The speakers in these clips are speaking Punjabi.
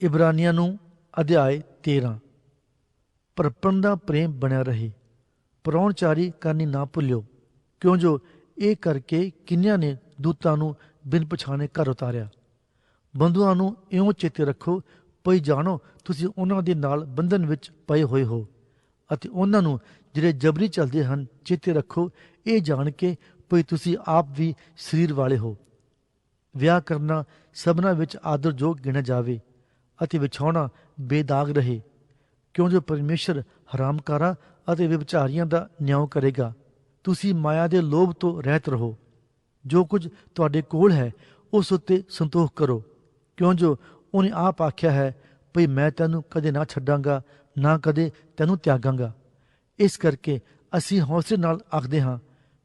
ਇਬਰਾਨੀਆਂ ਨੂੰ ਅਧਿਆਇ 13 ਪਰਪਨ ਦਾ ਪ੍ਰੇਮ ਬਣਿਆ ਰਹੇ। ਪਰੌਣਚਾਰੀ ਕਰਨੀ ਨਾ ਭੁੱਲਿਓ, ਕਿਉਂ ਜੋ ਇਹ ਕਰਕੇ ਕਿੰਨਿਆਂ ਨੇ ਦੂਤਾਂ ਨੂੰ ਬਿਨ ਪਛਾਣੇ ਘਰ ਉਤਾਰਿਆ। ਬੰਧੂਆਂ ਨੂੰ ਇਉਂ ਚੇਤੇ ਰੱਖੋ, ਭਈ ਜਾਣੋ ਤੁਸੀਂ ਉਹਨਾਂ ਦੇ ਨਾਲ ਬੰਧਨ ਵਿੱਚ ਪਏ ਹੋਏ ਹੋ, ਅਤੇ ਉਹਨਾਂ ਨੂੰ ਜਿਹੜੇ ਜਬਰੀ ਚੱਲਦੇ ਹਨ, ਚੇਤੇ ਰੱਖੋ, ਇਹ ਜਾਣ ਕੇ ਭਈ ਤੁਸੀਂ ਆਪ ਵੀ ਸਰੀਰ ਵਾਲੇ ਹੋ। ਵਿਆਹ ਕਰਨਾ ਸਭਨਾ ਵਿੱਚ ਆਦਰਯੋਗ ਗਿਣਿਆ ਜਾਵੇ। ਅਤੇ ਵਿਛਾਉਣਾ ਬੇਦਾਗ ਰਹੇ, ਕਿਉਂ ਜੋ ਪਰਮੇਸ਼ਰ ਹਰਾਮਕਾਰਾਂ ਅਤੇ ਵਿਭਚਾਰੀਆਂ ਦਾ ਨਿਆਂ ਕਰੇਗਾ? ਤੁਸੀਂ ਮਾਇਆ ਦੇ ਲੋਭ ਤੋਂ ਰਹਿਤ ਰਹੋ। ਜੋ ਕੁਝ ਤੁਹਾਡੇ ਕੋਲ ਹੈ, ਉਸ ਉੱਤੇ ਸੰਤੋਖ ਕਰੋ। ਕਿਉਂ ਜੋ ਉਹਨੇ ਆਪ ਆਖਿਆ ਹੈ, ਭਈ ਮੈਂ ਤੈਨੂੰ ਕਦੇ ਨਾ ਛੱਡਾਂਗਾ, ਨਾ ਕਦੇ ਤੈਨੂੰ ਤਿਆਗਾਂਗਾ। ਇਸ ਕਰਕੇ ਅਸੀਂ ਹੌਸਲੇ ਨਾਲ ਆਖਦੇ ਹਾਂ,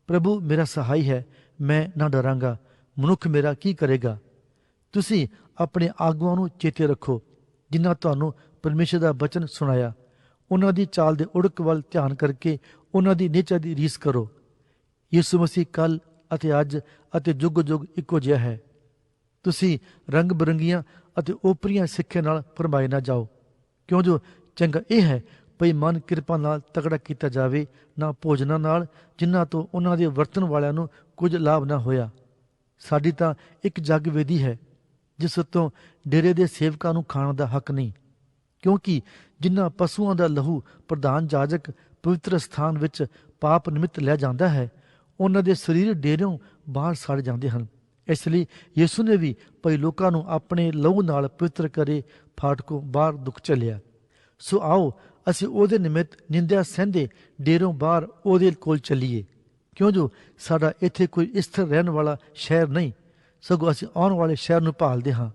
ਪ੍ਰਭੂ ਮੇਰਾ ਸਹਾਈ ਹੈ, ਮੈਂ ਨਾ ਡਰਾਂਗਾ। ਮਨੁੱਖ ਮੇਰਾ ਕੀ ਕਰੇਗਾ? ਤੁਸੀਂ ਆਪਣੇ ਆਗੂਆਂ ਨੂੰ ਚੇਤੇ ਰੱਖੋ, ਜਿਨ੍ਹਾਂ ਤੁਹਾਨੂੰ ਪਰਮੇਸ਼ਰ ਦਾ ਬਚਨ ਸੁਣਾਇਆ। ਉਹਨਾਂ ਦੀ ਚਾਲ ਦੇ ਉੜਕ ਵੱਲ ਧਿਆਨ ਕਰਕੇ ਉਹਨਾਂ ਦੀ ਨਿਚਾ ਦੀ ਰੀਸ ਕਰੋ। ਯਿਸੂ ਮਸੀਹ ਕੱਲ ਅਤੇ ਅੱਜ ਅਤੇ ਜੁਗ ਜੁਗ ਇੱਕੋ ਜਿਹਾ ਹੈ। ਤੁਸੀਂ ਰੰਗ ਬਰੰਗੀਆਂ ਅਤੇ ਓਪਰੀਆਂ ਸਿੱਖਿਆ ਨਾਲ ਫਰਮਾਏ ਨਾ ਜਾਓ। ਕਿਉਂ ਜੋ ਚੰਗਾ ਇਹ ਹੈ, ਭਈ ਮਨ ਕਿਰਪਾ ਨਾਲ ਤਕੜਾ ਕੀਤਾ ਜਾਵੇ, ਨਾ ਭੋਜਨਾਂ ਨਾਲ, ਜਿਨ੍ਹਾਂ ਤੋਂ ਉਹਨਾਂ ਦੇ ਵਰਤਨ ਵਾਲਿਆਂ ਨੂੰ ਕੁਝ ਲਾਭ ਨਾ ਹੋਇਆ। ਸਾਡੀ ਤਾਂ ਇੱਕ ਜਗ ਵੇਦੀ ਹੈ। ਜਿਸ ਤੋਂ ਡੇਰੇ ਦੇ ਸੇਵਕਾਂ ਨੂੰ ਖਾਣ ਦਾ ਹੱਕ ਨਹੀਂ, ਕਿਉਂਕਿ ਜਿਨ੍ਹਾਂ ਪਸ਼ੂਆਂ ਦਾ ਲਹੂ ਪ੍ਰਧਾਨ ਜਾਜਕ ਪਵਿੱਤਰ ਸਥਾਨ ਵਿੱਚ ਪਾਪ ਨਿਮਿਤ ਲੈ ਜਾਂਦਾ ਹੈ, ਉਹਨਾਂ ਦੇ ਸਰੀਰ ਡੇਰਿਓਂ ਬਾਹਰ ਸੜ ਜਾਂਦੇ ਹਨ। ਇਸ ਲਈ ਯਿਸੂ ਨੇ ਵੀ ਭਈ ਲੋਕਾਂ ਨੂੰ ਆਪਣੇ ਲਹੂ ਨਾਲ ਪਵਿੱਤਰ ਕਰੇ, ਫਾਟਕੋਂ ਬਾਹਰ ਦੁੱਖ ਚੱਲਿਆ ਸੋ ਆਓ, ਅਸੀਂ ਉਹਦੇ ਨਿਮਿਤ ਨਿੰਦਿਆ ਸਹਿੰਦੇ ਡੇਰੋਂ ਬਾਹਰ ਉਹਦੇ ਕੋਲ ਚੱਲੀਏ। ਕਿਉਂ ਜੋ ਸਾਡਾ ਇੱਥੇ ਕੋਈ ਸਥਿਰ ਰਹਿਣ ਵਾਲਾ ਸ਼ਹਿਰ ਨਹੀਂ ਸਗੋਂ ਅਸੀਂ ਆਉਣ ਵਾਲੇ ਸ਼ਹਿਰ ਨੂੰ ਭਾਲਦੇ ਹਾਂ।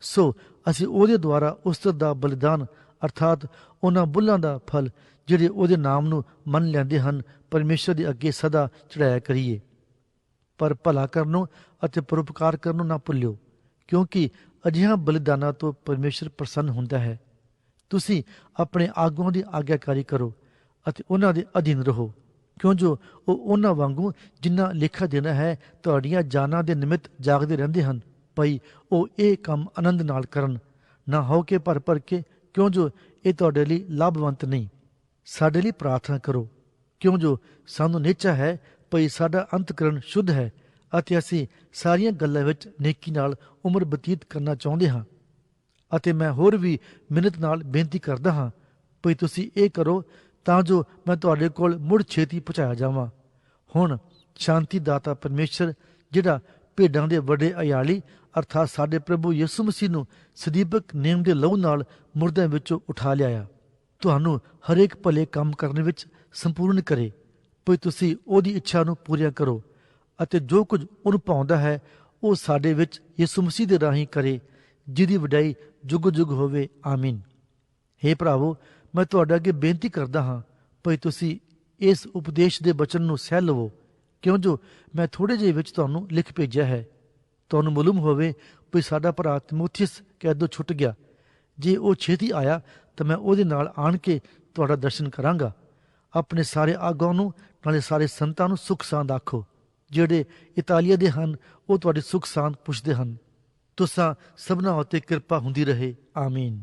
ਸੋ ਅਸੀਂ ਉਹਦੇ ਦੁਆਰਾ ਉਸਤਤ ਦਾ ਬਲੀਦਾਨ, ਅਰਥਾਤ ਉਹਨਾਂ ਬੁੱਲਾਂ ਦਾ ਫਲ, ਜਿਹੜੇ ਉਹਦੇ ਨਾਮ ਨੂੰ ਮੰਨ ਲੈਂਦੇ ਹਨ, ਪਰਮੇਸ਼ਰ ਦੇ ਅੱਗੇ ਸਦਾ ਚੜਾਇਆ ਕਰੀਏ। ਪਰ ਭਲਾ ਕਰਨੋਂ ਅਤੇ ਪਰਉਪਕਾਰ ਕਰਨੋਂ ਨਾ ਭੁੱਲਿਓ, ਕਿਉਂਕਿ ਅਜਿਹਾ ਬਲੀਦਾਨਾਂ ਤੋਂ ਪਰਮੇਸ਼ਰ ਪ੍ਰਸੰਨ ਹੁੰਦਾ ਹੈ। ਤੁਸੀਂ ਆਪਣੇ ਆਗੂਆਂ ਦੀ ਆਗਿਆਕਾਰੀ ਕਰੋ ਅਤੇ ਉਹਨਾਂ ਦੇ ਅਧੀਨ ਰਹੋ। ਕਿਉਂ ਜੋ ਉਹ ਉਹਨਾਂ ਵਾਂਗੂ ਜਿਨ੍ਹਾਂ ਲੇਖਾ ਦੇਣਾ ਹੈ, ਤੁਹਾਡੀਆਂ ਜਾਨਾਂ ਦੇ ਨਿਮਿਤ ਜਾਗਦੇ ਰਹਿੰਦੇ ਹਨ। ਭਈ ਉਹ ਇਹ ਕੰਮ ਆਨੰਦ ਨਾਲ ਕਰਨ। ਨਾ ਹੋ ਕੇ ਭਰ ਭਰ ਕੇ ਕਿਉਂ ਜੋ ਇਹ ਤੁਹਾਡੇ ਲਈ ਲਾਭਵੰਤ ਨਹੀਂ? ਸਾਡੇ ਲਈ ਪ੍ਰਾਰਥਨਾ ਕਰੋ। ਕਿਉਂ ਜੋ ਸਾਨੂੰ ਨਿਚਾ ਹੈ, ਭਈ ਸਾਡਾ ਅੰਤਕਰਨ ਸ਼ੁੱਧ ਹੈ ਅਤੇ ਅਸੀਂ ਸਾਰੀਆਂ ਗੱਲਾਂ ਵਿੱਚ ਨੇਕੀ ਨਾਲ ਉਮਰ ਬਤੀਤ ਕਰਨਾ ਚਾਹੁੰਦੇ ਹਾਂ। ਅਤੇ ਮੈਂ ਹੋਰ ਵੀ ਮਿਹਨਤ ਨਾਲ ਬੇਨਤੀ ਕਰਦਾ ਹਾਂ, ਭਈ ਤੁਸੀਂ ਇਹ ਕਰੋ ਤਾਂ ਜੋ ਮੈਂ ਤੁਹਾਡੇ ਕੋਲ ਮੁੜ ਛੇਤੀ ਪਹੁੰਚਾਇਆ ਜਾਵਾਂ। ਹੁਣ ਸ਼ਾਂਤੀ ਦਾਤਾ ਪਰਮੇਸ਼ਰ, ਜਿਹੜਾ ਭੇਡਾਂ ਦੇ ਵੱਡੇ ਅਯਾਲੀ, ਅਰਥਾਤ ਸਾਡੇ ਪ੍ਰਭੂ ਯਿਸੂ ਮਸੀਹ ਨੂੰ ਸਦੀਪਕ ਨੇਮ ਦੇ ਲਹੂ ਨਾਲ ਮੁਰਦਿਆਂ ਵਿੱਚੋਂ ਉਠਾ ਲਿਆਇਆ। ਤੁਹਾਨੂੰ ਹਰੇਕ ਭਲੇ ਕੰਮ ਕਰਨ ਵਿੱਚ ਸੰਪੂਰਨ ਕਰੇ ਭਈ ਤੁਸੀਂ ਉਹਦੀ ਇੱਛਾ ਨੂੰ ਪੂਰੀਆਂ ਕਰੋ ਅਤੇ ਜੋ ਕੁਝ ਉਹਨੂੰ ਪਾਉਂਦਾ ਹੈ, ਉਹ ਸਾਡੇ ਵਿੱਚ ਯਿਸੂ ਮਸੀਹ ਦੇ ਰਾਹੀਂ ਕਰੇ, ਜਿਹਦੀ ਵਡਾਈ ਜੁਗ ਜੁਗ ਹੋਵੇ। ਆਮੀਨ। हे ਭਰਾਵੋ ਮੈਂ ਤੁਹਾਡੇ ਅੱਗੇ ਬੇਨਤੀ ਕਰਦਾ ਹਾਂ, ਭਈ ਤੁਸੀਂ ਇਸ ਉਪਦੇਸ਼ ਦੇ ਬਚਨ ਨੂੰ ਸਹਿ ਲਵੋ, ਕਿਉਂ ਜੋ ਮੈਂ ਥੋੜੇ ਜਿਹੇ ਵਿੱਚ ਤੁਹਾਨੂੰ ਲਿਖ ਭੇਜਿਆ ਹੈ। ਤੁਹਾਨੂੰ ਮਾਲੂਮ ਹੋਵੇ ਭਈ ਸਾਡਾ ਭਰਾ ਤਿਮੋਥੀਅਸ ਕੈਦੋਂ ਛੁੱਟ ਗਿਆ। ਜੇ ਉਹ ਛੇਤੀ ਆਇਆ ਤਾਂ ਮੈਂ ਉਹਦੇ ਨਾਲ ਆਣ ਕੇ ਤੁਹਾਡਾ ਦਰਸ਼ਨ ਕਰਾਂਗਾ। ਆਪਣੇ ਸਾਰੇ ਆਗੂਆਂ ਨੂੰ, ਨਾਲੇ ਸਾਰੇ ਸੰਤਾਂ ਨੂੰ ਸੁਖ ਸਾਂਦ ਆਖੋ। ਜਿਹੜੇ ਇਤਾਲੀਆ ਦੇ ਹਨ, ਉਹ ਤੁਹਾਡੀ ਸੁਖ ਸਾਂਦ ਪੁੱਛਦੇ ਹਨ। ਤੁਸਾਂ ਸਭਨਾ ਉਤੇ ਕਿਰਪਾ ਹੁੰਦੀ ਰਹੇ। ਆਮੀਨ।